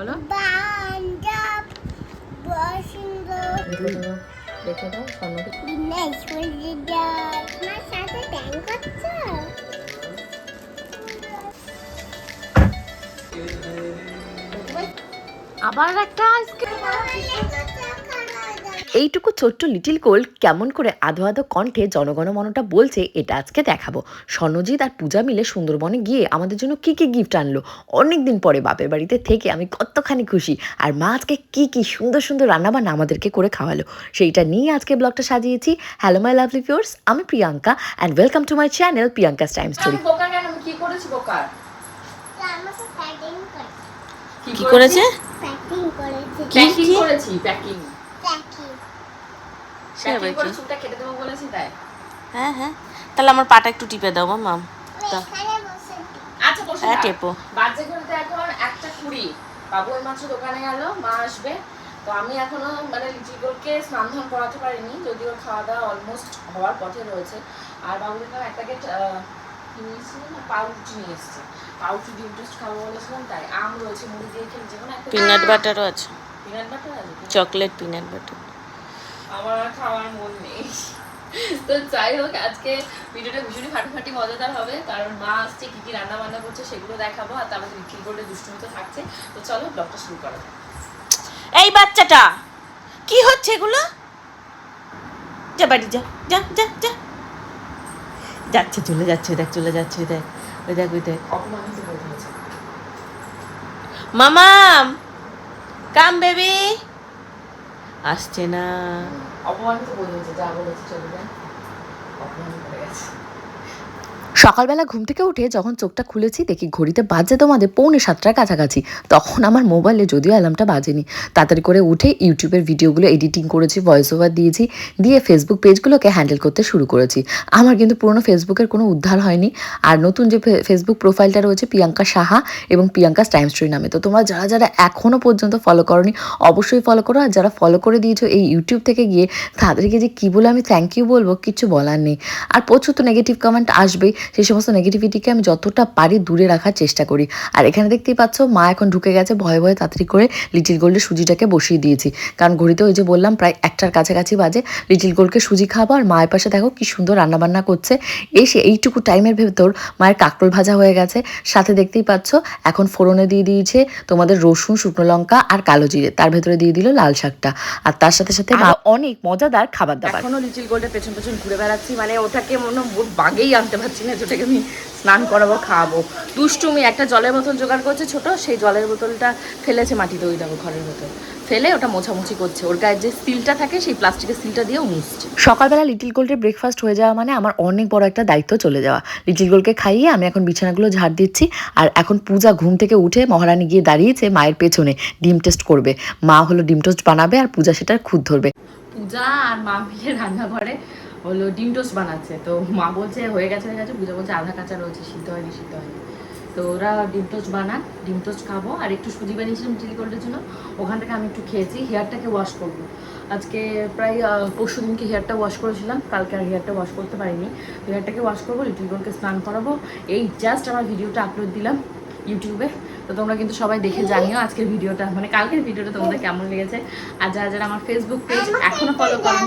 বলো। রেখে দাও স্বর্ণকে আমার সাথে ব্যাংক করছ? আবার একটা আইসক্রিম এইটুকু ছোট্ট লিটিল কোল কেমন করে আধো আধো কণ্ঠে জনগণমনটা বলছে এটা আজকে দেখাবো। স্বর্ণজিৎ আর পূজা মিলে সুন্দরবনে গিয়ে আমাদের জন্য কি কি গিফট আনলো? অনেক দিন পরে বাপের বাড়িতে থেকে আমি কতখানি খুশি। আর মা আজকে কি কি সুন্দর সুন্দর রান্নাবান্না আমাদেরকে করে খাওয়ালো। সেইটা নিয়ে আজকে ব্লগটা সাজিয়েছি। হ্যালো মাই লাভলি ভিউয়ার্স আমি Priyanka and welcome to my channel Priyanka time story কি করেছি প্যাকিং করে কি করেছে? প্যাকিং করেছে। প্যাকিং করেছি প্যাকিং প্যাকিং সে আবার কি? চুলটা কেটে দেবো বলেছি তাই। হ্যাঁ হ্যাঁ। তাহলে আমার পাটা একটু টিপে দাও মাম। আচ্ছা বসে হ্যাঁ, টেপো। বাজে ঘড়িতে এখন একটা কুড়ি। বাবু ওই মাত্র দোকানে গেল মা আসবে। তো আমি এখনও মানে লিচিগুলোকে স্নান ধান করাতে পারিনি যদিও খাওয়া দাওয়া অলমোস্ট হওয়ার পথে রয়েছে। আর বাবু দেখলাম এক প্যাকেট কি নিয়েছিল না পাউরুটি নিয়ে এসছে। পাউরুটি ডিম টোস্ট খাব বলেছিলাম তাই আম রয়েছে মুড়ি দিয়ে একটা পিনাট বাটারও আছে। পিনাট বাটার আছে চকলেট পিনাট বাটার আমার আর খাওয়ার মন নেই। তো যাই হোক আজকে ভিডিওটা ভীষণই ফাটাফাটি মজাদার হবে। কারণ মা আসছে কি কি রান্না বান্না করছে সেগুলো দেখাবো আর তারপরে বিক্রি করে দুষ্টুমি তো থাকছে। তো চলো ব্লগটা শুরু করা এই বাচ্চাটা কি হচ্ছে এগুলো? যা বাড়ি যা যা যা যা। যাচ্ছে চলে যাচ্ছে দেখ চলে যাচ্ছে দেখ ওই দেখ ওই দেখ। মামাম কাম বেবি আসছে না। অপমান তো বলেছে যা বলেছে চলে যায়। অপমান করে গেছে। সকালবেলা ঘুম থেকে উঠে যখন চোখটা খুলেছি, দেখি ঘড়িতে বাজে তোমাদের পৌনে সাতটার কাছাকাছি। তখন আমার মোবাইলে যদিও অ্যালার্মটা বাজেনি। তাড়াতাড়ি করে উঠে ইউটিউবের ভিডিওগুলো এডিটিং করেছি ভয়েস ওভার দিয়েছি, দিয়ে ফেসবুক পেজগুলোকে হ্যান্ডেল করতে শুরু করেছি। আমার কিন্তু পুরনো ফেসবুকের কোনো উদ্ধার হয়নি। আর নতুন যে ফেসবুক প্রোফাইলটা রয়েছে, প্রিয়াঙ্কা সাহা এবং প্রিয়াঙ্কা টাইম স্টোরি নামে। তো তোমরা যারা যারা এখনও পর্যন্ত ফলো করনি, অবশ্যই ফলো করো। আর যারা ফলো করে দিয়েছ এই ইউটিউব থেকে গিয়ে, তাদেরকে যে কী বলে আমি থ্যাংক ইউ বলব কিচ্ছু বলার নেই। আর প্রচুর তো নেগেটিভ কমেন্ট আসবেই। সেই সমস্ত নেগেটিভিটিকে আমি যতটা পারি দূরে রাখার চেষ্টা করি। আর এখানে দেখতেই পাচ্ছ মা এখন ঢুকে গেছে ভয়ে ভয়ে তাড়াতাড়ি করে লিটিল গোল্ডের সুজিটাকে বসিয়ে দিয়েছি। কারণ ঘড়িতে ওই যে বললাম প্রায় একটার কাছাকাছি বাজে লিটিল গোল্ডকে সুজি খাব আর মায়ের পাশে দেখো কি সুন্দর রান্নাবান্না করছে। এসে এইটুকু টাইমের ভেতর মায়ের কাকরোল ভাজা হয়ে গেছে। সাথে দেখতেই পাচ্ছ এখন ফোড়নে দিয়ে দিয়েছে তোমাদের রসুন শুকনো লঙ্কা আর কালো জিরে। তার ভেতরে দিয়ে দিল লাল শাকটা। আর তার সাথে সাথে অনেক মজাদার খাবার দাবার এখনও লিটিল গোল্ডের পেছন পেছন ঘুরে বেড়াচ্ছি মানে ওটাকে মনে বাগেই আনতে পারছি না। যেটাকে আমি স্নান করাবো খাওয়াবো। দুষ্টুমি একটা জলের বোতল জোগাড় করছে ছোট সেই জলের বোতলটা ফেলেছে মাটিতে ওই দেখো ঘরের বোতল ফেলে ওটা মোছামুছি করছে। ওর গায়ে যে স্টিলটা থাকে সেই প্লাস্টিকের স্টিলটা দিয়েও মুছছে। সকালবেলা লিটিল গোল্ডের ব্রেকফাস্ট হয়ে যাওয়া মানে আমার অনেক বড় একটা দায়িত্ব চলে যাওয়া। লিটিল গোল্ডকে খাইয়ে আমি এখন বিছানাগুলো ঝাড় দিচ্ছি আর এখন পূজা ঘুম থেকে উঠে মহারানী গিয়ে দাঁড়িয়েছে মায়ের পেছনে ডিম টেস্ট করবে। মা হলো ডিম টোস্ট বানাবে আর পূজা সেটার খুদ ধরবে। পূজা আর মা মিলে রান্নাঘরে হলো ডিম টোস্ট বানাচ্ছে। তো মা বলছে, হয়ে গেছে হয়ে গেছে পূজা বলছে আধা কাঁচা রয়েছে, সিদ্ধ হয়নি সিদ্ধ হয়নি। তো ওরা ডিম টোস্ট বানাক, ডিম টোস্ট খাব, আর একটু সুজি বানিয়েছিলাম চিলি গোল্ডের জন্য, ওখান থেকে আমি একটু খেয়েছি, হেয়ারটাকে ওয়াশ করব। আজকে প্রায় পরশু দিনকে হেয়ারটা ওয়াশ করেছিলাম, কালকে আর হেয়ারটা ওয়াশ করতে পারিনি। হেয়ারটাকে ওয়াশ করব লিটিল গোলকে স্নান করাবো, এই জাস্ট আমার ভিডিওটা আপলোড দিলাম ইউটিউবে তো তোমরা কিন্তু সবাই দেখে জানিও আজকের ভিডিওটা মানে কালকের ভিডিওটা তোমাদের কেমন লেগেছে। আর যারা যারা আমার ফেসবুক পেজ এখনও ফলো করো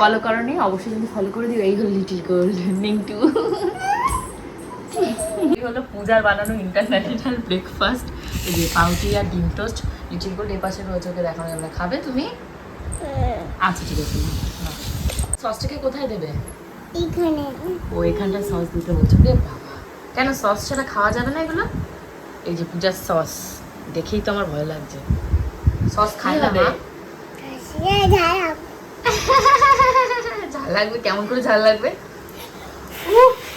ফলো করনি অবশ্যই কিন্তু ফলো করে দিও। এই হলো লিটিল গোল্ড নিংটু এই হলো পূজার বানানো ইন্টারন্যাশনাল ব্রেকফাস্ট এই যে পাউটি আর ডিম টোস্ট। লিটিল গোল্ড এই পাশে রয়েছে ওকে দেখানো যাবে না। খাবে তুমি? আচ্ছা ঠিক আছে। সসটাকে কোথায় দেবে? এখানে। ও এখানটা সস দিতে বলছো। রে বাবা। কেন সস ছাড়া খাওয়া যাবে না এগুলো? এই যে পূজার সস দেখেই তো আমার ভয় লাগছে। সস খাই না মা ঝাল লাগবে? কেমন করে ঝাল লাগবে?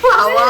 বাবা।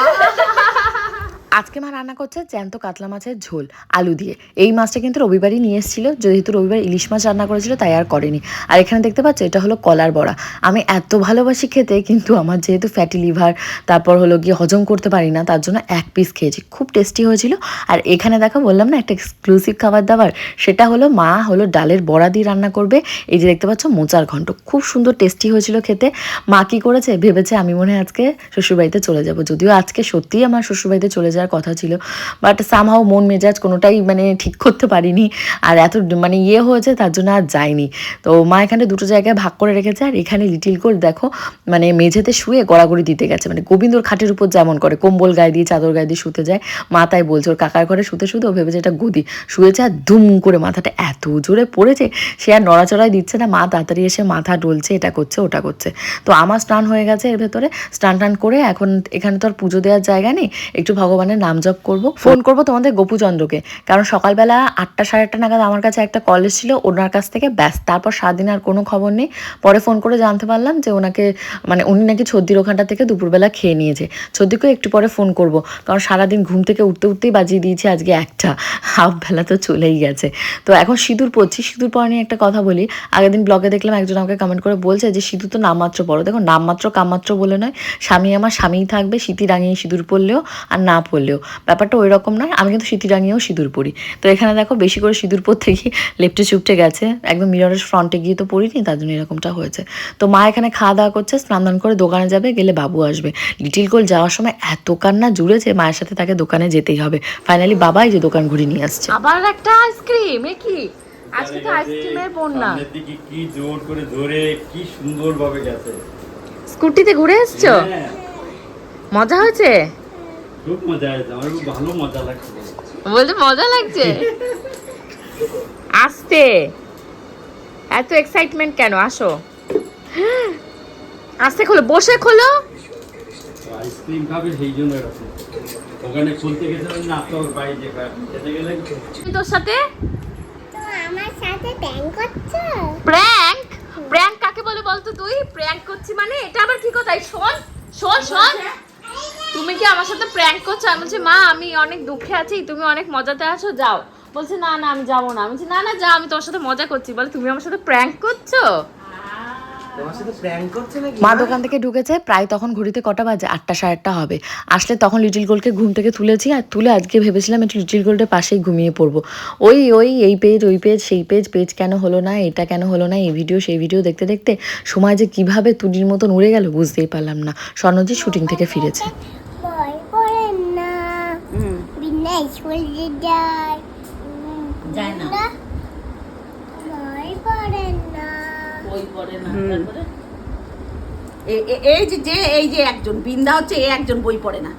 আজকে মা রান্না করছে জ্যান্ত কাতলা মাছের ঝোল, আলু দিয়ে। এই মাছটা কিন্তু রবিবারই নিয়ে এসেছিল, যেহেতু রবিবার ইলিশ মাছ রান্না করেছিল, তাই আর করেনি। আর এখানে দেখতে পাচ্ছ, এটা হলো কলার বড়া। আমি এত ভালোবাসি খেতে, কিন্তু আমার যেহেতু ফ্যাটি লিভার তারপর হলো গিয়ে হজম করতে পারি না, তার জন্য এক পিস খেয়েছি। খুব টেস্টি হয়েছিল। আর এখানে দেখো, বললাম না, একটা এক্সক্লুসিভ খাবার দাবার, সেটা হলো মা হলো ডালের বড়া দিয়ে রান্না করবে। এই যে দেখতে পাচ্ছ, মোচার ঘন্ট। খুব সুন্দর টেস্টি হয়েছিল খেতে। মা কি করেছে, ভেবেছে আমি মনে হয় আজকে শ্বশুরবাড়িতে চলে যাব। যদিও আজকে সত্যিই আমার শ্বশুরবাড়িতে চলে যাওয়ার যাওয়ার কথা ছিল। বাট সামহাও মন মেজাজ কোনোটাই মানে ঠিক করতে পারিনি। আর এত মানে ইয়ে হয়েছে তার জন্য আর যায়নি। তো মা এখানে দুটো জায়গায় ভাগ করে রেখেছে। আর এখানে লিটিল গোল দেখো মানে মেঝেতে শুয়ে গড়াগড়ি দিতে গেছে। মানে গোবিন্দর খাটের উপর যেমন করে, কম্বল গায়ে দিয়ে, চাদর গায়ে দিয়ে শুতে যায়। মা তাই বলছে, ওর কাকার ঘরে শুতে শুতে ও ভেবেছে এটা গদি। শুয়েছে আর দুম করে মাথাটা এত জোরে পড়েছে, সে আর নড়াচড়াই দিচ্ছে না। মা তাড়াতাড়ি এসে মাথা ডলছে, এটা করছে, ওটা করছে। তো আমার স্নান হয়ে গেছে এর ভেতরে। স্নান টান করে এখন এখানে তো আর পুজো দেওয়ার জায়গা নেই। একটু ভগবানের নাম জপ করব। ফোন করব তোমাদের গোপুচন্দ্রকে। কারণ সকালবেলা আটটা, সাড়ে আটটা নাগাদ আমার কাছে একটা কল ছিল ওনার কাছ থেকে। ব্যাস, তারপর সারাদিন আর কোনো খবর নেই। পরে ফোন করে জানতে পারলাম যে ওনাকে মানে উনি নাকি ছদ্দির ওখানটা থেকে দুপুরবেলা খেয়ে নিয়েছে। ছদ্দিকেও একটু পরে ফোন করব। কারণ সারাদিন ঘুম থেকে উঠতে, উঠতেই বাজিয়ে দিয়েছে আজকে একটা। হাফ বেলা তো চলেই গেছে। তো এখন সিঁদুর পড়ছি। সিঁদুর পরা নিয়ে একটা কথা বলি। আগের দিন ব্লগে দেখলাম একজন আমাকে কমেন্ট করে বলছে যে, সিঁদুর তো নামমাত্র পড়ো। দেখো, নামমাত্র কামমাত্র বলে নয়। স্বামী আমার স্বামীই থাকবে। সিঁতি রাঙিয়ে সিঁদুর পড়লেও আর না পরলেও ব্যাপারটা ওই রকম নয় আমি কিন্তু সিঁতি রাঙিয়েও সিঁদুর পরি। তো এখানে দেখো বেশি করে সিঁদুর পরতে গিয়ে লেপটে চুপটে গেছে একদম মিররের ফ্রন্টে গিয়ে তো পড়িনি তার জন্য এরকমটা হয়েছে। তো মা এখানে খাওয়া দাওয়া করছে স্নান দান করে দোকানে যাবে গেলে বাবু আসবে। লিটিল গোল যাওয়ার সময় এত কান্না জুড়েছে মায়ের সাথে তাকে দোকানে যেতেই হবে। ফাইনালি বাবাই যে দোকান ঘুরে নিয়ে আসছে। আবার একটা আইসক্রিম এ কি? আজকে তো আইসক্রিমের বন্যা। দিকে কি জোর করে ধরে কি সুন্দর ভাবে গেছে। স্কুটিতে ঘুরে এসছো? হ্যাঁ, মজা হয়েছে? খুব মজা হয়েছে আমার খুব ভালো মজা লাগছে। বলতে মজা লাগছে? আসতে। এত এক্সাইটমেন্ট কেন? আসো। আস্তে খোলো বসে খোলো। আইসক্রিম খাবে সেই জন্য ওখানে খুলতে গেছে না তো বাইরে যেতে গেলে তোর সাথে? তো আমার সাথে প্যাং করছ? প্র্যাঙ্ক প্র্যাঙ্ক কাকে বলে বলতো তুই? প্র্যাঙ্ক করছি মানে? এটা আবার কি কথা? শোন শোন শোন। তুমি কি আমার সাথে প্র্যাঙ্ক করছ? আমি বলছি মা আমি অনেক দুঃখে আছি তুমি অনেক মজাতে আছো যাও। বলছে না না আমি যাব না। আমি বলছি না না যা আমি তোর সাথে মজা করছি। বলে তুমি আমার সাথে প্র্যাঙ্ক করছ? মা দোকান থেকে ঢুকেছে প্রায় তখন ঘড়িতে কটা বাজে? আটটা সাড়ে আটটা হবে। আসলে তখন লিটিল গোলকে ঘুম থেকে তুলেছি আর তুলে আজকে ভেবেছিলাম একটু লিটিল গোল্ডের পাশেই ঘুমিয়ে পড়ব। ওই ওই এই পেজ ওই পেজ সেই পেজ পেজ কেন হলো না এটা কেন হলো না এই ভিডিও সেই ভিডিও দেখতে দেখতে সময় যে কীভাবে তুলির মতন উড়ে গেল বুঝতেই পারলাম না। স্বর্ণজি শুটিং থেকে ফিরেছে। স্কুল যায় উম, যায় না। বিনা ভয় না। বই পড়ে না। তারপরে? এ- এ- এই যে যে এই যে একজন বিন্দা হচ্ছে এ একজন বই পড়ে না।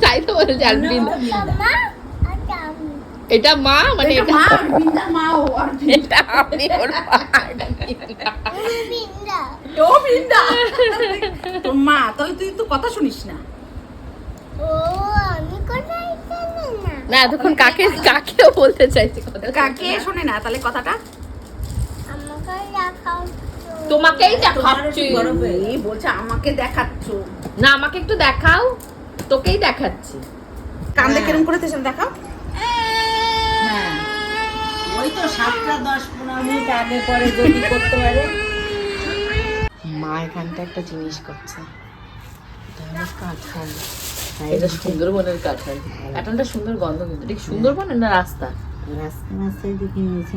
তাই তো বলছে আর বিন- মামা আমি। এটা মা মানে এটা মা বিন্দা মা ও আর এটা আমি ওর মা, বিন্দা। বিন্দা। ও বিন্দা। তো মা তাহলে তুই তো কথা শুনিস না ও আমি কোথায় জানি না এতক্ষণ কাকে কাকেও বলতে চাইছি কথা কাকে? শোনে না তাহলে কথাটা। তোমাকেই দেখাচ্ছি। এই বলছে আমাকে দেখাচ্ছ। না আমাকে একটু দেখাও তোকেই দেখাচ্ছি। কান্দে কেরম করে সেটা দেখাও। হ্যাঁ। ওই তো সাতটা দশ পনেরো মিনিট আগে পরে যদি করতে পারে। মা এখানটা একটা জিনিস করছে। এটা হলো কাঁঠাল। এটা সুন্দরবনের কাঁঠাল। কাঁঠালটা সুন্দর গন্ধ কিন্তু। ঠিক সুন্দরবনের না রাস্তা? রাস্তা রাস্তায় দেখে নিয়েছে।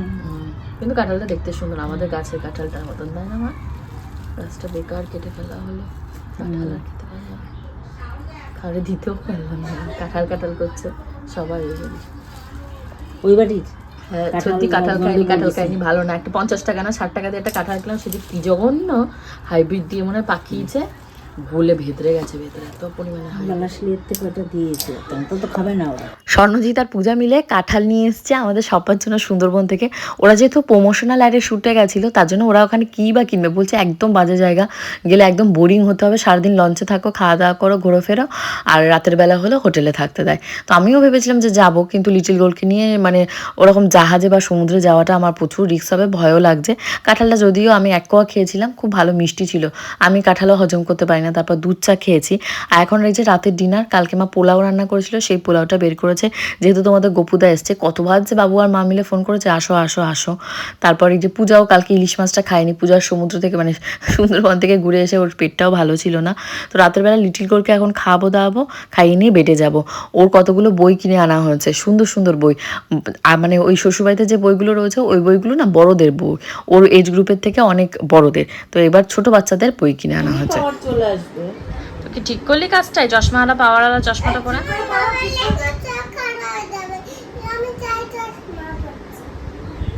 কিন্তু কাঁঠালটা দেখতে সুন্দর। আমাদের গাছের কাঁঠালটার মতন তাই না মা? গাছটা বেকার কেটে ফেলা হলো। কাঁঠাল আর খেতে পারলাম না। দিতেও পারলাম না। কাঁঠাল কাঁঠাল করছে সবাই ওই বাড়ির? হ্যাঁ সত্যি কাঁঠাল খাইনি কাঁঠাল। খাইনি ভালো না। একটা পঞ্চাশ টাকা না ষাট টাকা দিয়ে একটা কাঁঠাল খেলাম সেটি কি জঘন্য? হাইব্রিড দিয়ে মনে হয় পাকিয়েছে। গলে ভেতরে গেছে ভেতরে এত পরিমাণে দিয়েছে? তো খাবে না ওরা। স্বর্ণজিৎ আর পূজা মিলে কাঁঠাল নিয়ে এসছে আমাদের সবার জন্য সুন্দরবন থেকে। ওরা যেহেতু প্রমোশনাল অ্যাডে শ্যুটে গেছিল তার জন্য ওরা ওখানে কী বা কিনবে বলছে একদম বাজে জায়গা। গেলে একদম বোরিং হতে হবে সারাদিন লঞ্চে থাকো খাওয়া দাওয়া করো ঘোরো ফেরো আর রাতের বেলা হলে হোটেলে থাকতে দেয়। তো আমিও ভেবেছিলাম যে যাব কিন্তু লিটিল গোলকে নিয়ে মানে ওরকম জাহাজে বা সমুদ্রে যাওয়াটা আমার প্রচুর রিস্ক হবে ভয়ও লাগছে। কাঁঠালটা যদিও আমি এক কোয়া খেয়েছিলাম খুব ভালো মিষ্টি ছিল। আমি কাঁঠালও হজম করতে পারি না, তারপর দুধ চা খেয়েছি। আর এখন এই যে রাতের ডিনার কালকে মা পোলাও রান্না করেছিল, সেই পোলাওটা বের করেছে। যেহেতু তোমাদের গোপুদা এসছে, কতবার যে বাবু আর মা মিলে ফোন করেছে, আসো আসো আসো। তারপর এই যে পূজাও কালকে ইলিশ মাছটা খায়নি, পূজার সমুদ্র থেকে মানে সুন্দরবন থেকে ঘুরে এসে ওর পেটটাও ভালো ছিল না। তো রাতের বেলা লিটিল গোলকে এখন খাওয়াবো, দাওয়াবো, খাইয়ে নিয়ে বেডে যাব। ওর কতগুলো বই কিনে আনা হয়েছে, সুন্দর সুন্দর বই। মানে ওই শ্বশুরবাড়িতে যে বইগুলো রয়েছে, ওই বইগুলো না বড়দের বই। ওর এজ গ্রুপের থেকে অনেক বড়দের। তো এবার ছোট বাচ্চাদের বই কিনে আনা হয়েছে। আসবে। কি ঠিক করলি কাজটাই চশমাওয়ালা পাওয়ারওয়ালা চশমাটা পরে।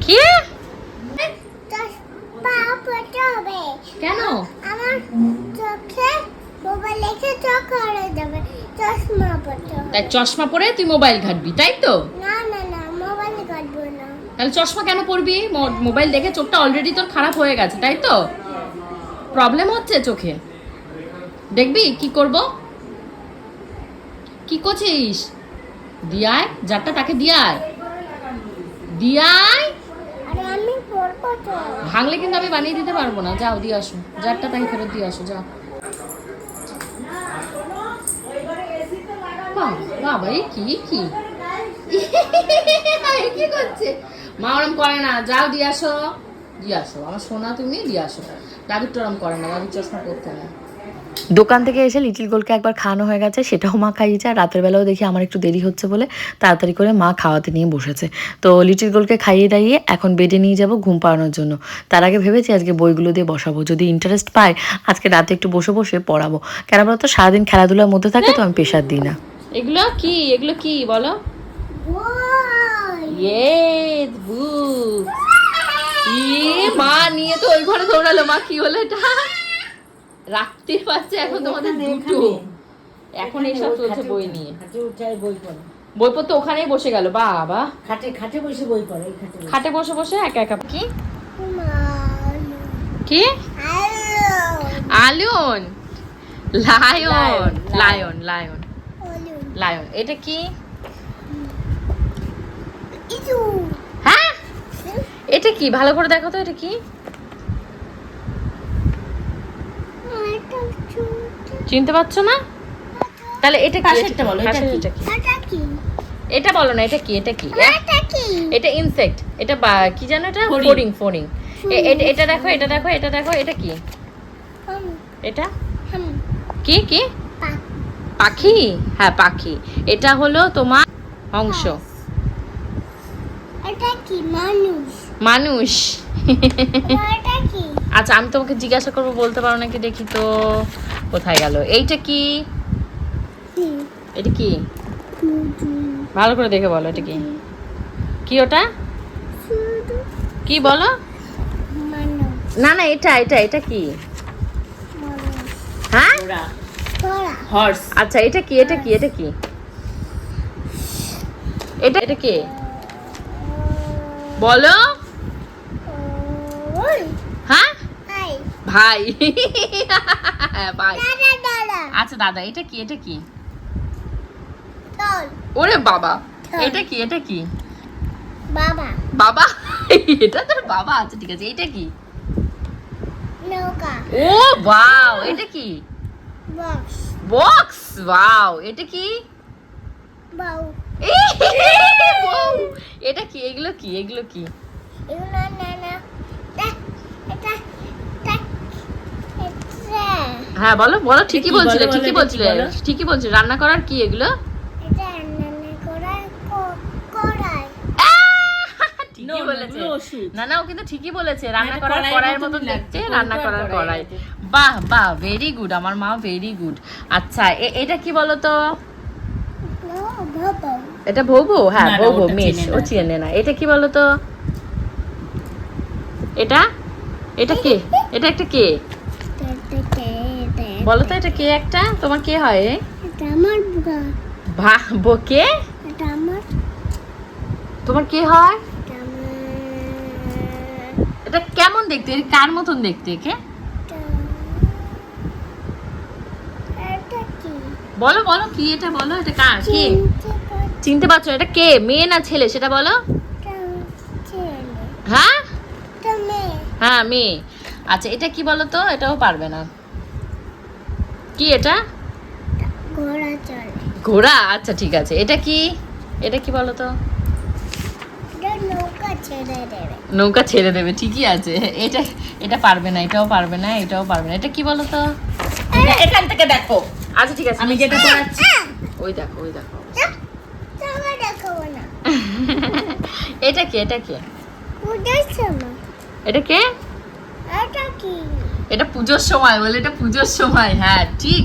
কি? কেন? আমার চোখে মোবাইল লেখে চোখ খারাপ চশমা পরতে তাই চশমা পরে তুই মোবাইল ঘাটবি তাই তো? না না না মোবাইল কাটবো না তাহলে চশমা কেন পরবি? মোবাইল দেখে চোখটা অলরেডি তোর খারাপ হয়ে গেছে তাই তো? প্রবলেম হচ্ছে চোখে। দেখবি? কি করব? কি করছিস? দিয়ায় যারটা তাকে দিয়ায় দিয়ায় ভাঙলে কিন্তু আমি বানিয়ে দিতে পারব না। যাও দিয়ে আসো। যারটা তাকে ফেরত দিয়ে আসো যাও। বাবা এই কি কি? কি করছে? মা ওরম করে না। যাও দিয়ে আসো। দিয়ে আসো। আমার সোনা তুমি দিয়ে আসো। দাদুর তো ওরম করে না। দাদুর চশমা করতে না দোকান থেকে এসে লিটিল গোলকে একবার খাওয়ানো হয়ে গেছে সেটাও মা খাইয়েছে আর রাতের বেলাও দেখি আমার একটু দেরি হচ্ছে বলে তাড়াতাড়ি করে মা খাওয়াতে নিয়ে বসেছে। তো লিটিল গোলকে খাইয়ে দাইয়ে এখন বেডে নিয়ে যাব ঘুম পাড়ানোর জন্য। তার আগে ভেবেছি আজকে বইগুলো দিয়ে বসাবো যদি ইন্টারেস্ট পায় আজকে রাতে একটু বসে বসে পড়াবো। কেন বলতো সারাদিন খেলাধুলার মধ্যে থাকে তো আমি প্রেশার দিই না। এগুলো কি? এগুলো কি বলো? ইয়ে মা নিয়ে তো ওই ঘরে দৌড়ালো মা কি হলো এটা? রাখতে পারছে এখন তোমাদের দুটো। এখন। এইসব চলছে বই নিয়ে। বই পড়ে। বই পড়তে ওখানেই বসে গেল বাবা। খাটে খাটে বসে বই পড়ে খাটে বসে। বসে বসে একা একা। কি? কি? আলো আলুন। লায়ন। Lion lion lion. এটা কি? ইজু হ্যাঁ? এটা কি? ভালো করে দেখো তো এটা কি এটা ছোট চিনতে পারছ না? তাহলে এটা কি? পাশেরটা বলো, এটা কি? এটা কি? এটা বলো না এটা কি? এটা কি? এটা কি? এটা ইনসেক্ট এটা বা- কি জানো এটা? ফড়িং। ফড়িং ফড়িং। এটা- এটা দেখো এটা দেখো এটা দেখো এটা কি? এটা? হুম। কি কি? পাখি? হ্যাঁ পাখি। এটা হলো তোমার অংশ। এটা কি? মানুষ। মানুষ। এটা কি? আচ্ছা আমি তোমাকে জিজ্ঞাসা করব বলতে পারো নাকি দেখি তো কোথায় গেল। এইটা কি? এটা কি? ভালো করে দেখে বলো এটা কি? কি ওটা? কি বলো? না না এটা এটা এটা কি? হ্যাঁ? হর্স। আচ্ছা এটা কি এটা কি এটা কি? এটা এটা কি? বলো। হ্যাঁ? ভাই। ভাই। আচ্ছা দাদা এটা কি এটা কি? ওরে বাবা এটা কি এটা কি? বাবা। বাবা? এটা তোর বাবা? আচ্ছা ঠিক আছে এটা কি? নৌকা। ও ওয়াও এটা কি? বক্স। বক্স ওয়াও এটা কি? বউ। এটা কি এগুলো কি এগুলো কি? এগুলো না না এটা হ্যাঁ বলো বলো ঠিকই বলছিলে বলো, বলো, ঠিকই বলছিলে ঠিকই বলছিলে। রান্না করার কি এগুলো। না না ও কিন্তু ঠিকই বলেছে। রান্না করার কড়াইয়ের মতন দেখতে রান্না করার কড়াই। বাহ বাহ ভেরি গুড আমার মা ভেরি গুড আচ্ছা এ- এটা কি বলো তো এটা ভৌবো? হ্যাঁ ভৌবো মিস ও না। চেনে না। এটা কি বলো তো এটা? এটা কে? এটা একটা কে? বলো তো এটা কে একটা? তোমার কে হয়? এটা আমার ভা বকে এটা আমার। তোমার কে হয়? এটা কেমন দেখতে? এর কার মতন দেখতে কে? বলো বলো কি এটা বলো? এটা কার? কে? চিনতে পারছ? এটা কে? মেয়ে না ছেলে? সেটা বলো। হ্যাঁ? হ্যাঁ মেয়ে। আচ্ছা এটা কি বলো তো? এটাও পারবে না। কি এটা? ঘোড়া চলে ঘোড়া? আচ্ছা ঠিক আছে। এটা কি? এটা কি বলো তো? নৌকা ছেড়ে দেবে। নৌকা ছেড়ে দেবে ঠিকই আছে। এটা এটা পারবে না এটাও পারবে না এটাও পারবে না। এটা কি বলো তো? এখান থেকে দেখো। আচ্ছা ঠিক আছে। আমি যেটা পড়াচ্ছি। ওই দেখো ওই দেখো। এটা কি এটা কি? এটা কে? এটা কি? এটা পুজোর সময় বলে এটা পুজোর সময় হ্যাঁ ঠিক।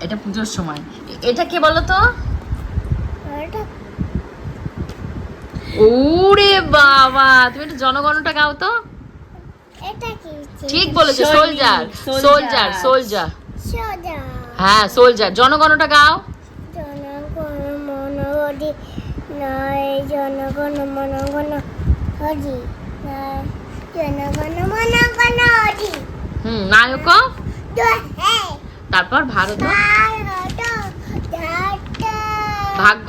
এটা পুজোর সময়। এটা কে বলো তো? ওরে বাবা তুমি একটু জনগণটা গাও তো। ঠিক বলেছ সোলজার। সোলজার। সোলজার হ্যাঁ সোলজার। জনগণটা গাও। জনগণ মন হরি জনগণ মন গণ হরি হুম নায়ক? তারপর ভারত? ভারত ভাগ্য?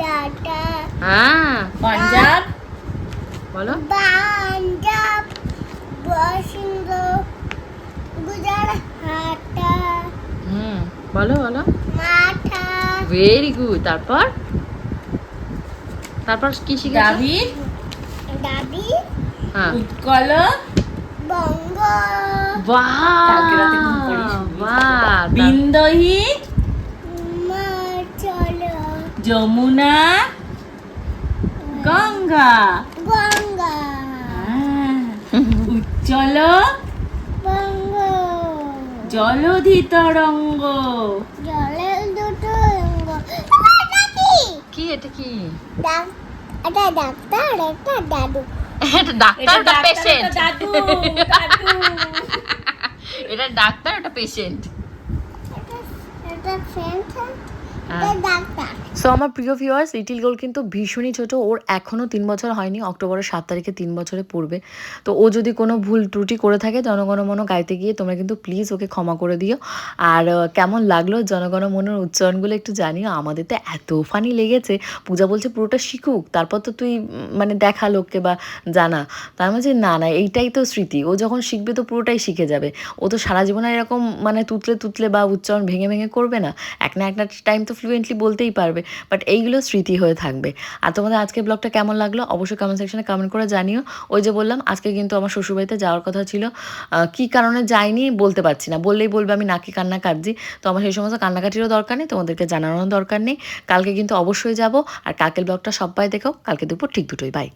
ডাটা হ্যাঁ। পাঞ্জাব? বলো। পাঞ্জাব গুজরাট। হুম বলো বলো। মাথা ভেরি গুড তারপর? তারপর কি শিখেছো দ্রাবিড় দাবি হ্যাঁ উৎকল বঙ্গ বাহ কালকে রাতে ঘুম পাড়িয়েছি। বাহ তার- বিন্দহীন হিমাচল। যমুনা গঙ্গা। গঙ্গা। উজ্জ্বল বঙ্গ। জলধি তরঙ্গ জলের দুটো রঙ্গ। কি? এটা কি? এটা ডাক্তার একটা দাদু। এটা ডাক্তার ওটা পেশেন্ট দাদু দাদু। এটা ডাক্তার ওটা পেশেন্ট এটা এটা সো আমার প্রিয় ভিউয়ার্স লিটিল গোল কিন্তু ভীষণই ছোট। ওর এখনও তিন বছর হয়নি, অক্টোবরের সাত তারিখে তিন বছরে পড়বে। তো ও যদি কোনো ভুল ত্রুটি করে থাকে, জনগণমন গাইতে গিয়ে তোমরা কিন্তু প্লিজ ওকে ক্ষমা করে দিও। আর কেমন লাগল জনগণমনের উচ্চারণগুলো একটু জানিও। আমাদের তো এত ফানি লেগেছে। পূজা বলছে পুরোটা শিখুক, তারপর তো তুই মানে দেখা লোককে বা জানা। তার মাঝে না না, এইটাই তো স্মৃতি। ও যখন শিখবে তো পুরোটাই শিখে যাবে। ও তো সারা জীবনে এরকম মানে তুতলে তুতলে বা উচ্চারণ ভেঙে ভেঙে করবে না। এক না একটা টাইম তো ফ্লুয়েন্টলি বলতেই পারবে বাট এইগুলো স্মৃতি হয়ে থাকবে। আর তোমাদের আজকের ব্লগটা কেমন লাগল? অবশ্যই কমেন্ট সেকশনে কমেন্ট করে জানিও। ওই যে বললাম, আজকে কিন্তু আমার শ্বশুরবাড়িতে যাওয়ার কথা ছিল। কি কারণে যাইনি বলতে পারছি না। বললেই বলবে আমি নাকি কান্না কাটছি তো আমার সেই সমস্ত কান্নাকাটিরও দরকার নেই, তোমাদেরকে জানানোর দরকার নেই। কালকে কিন্তু অবশ্যই যাব। আর কালকের ব্লগটা সবাই দেখো। কালকে দুপুর ঠিক দুটোই বাই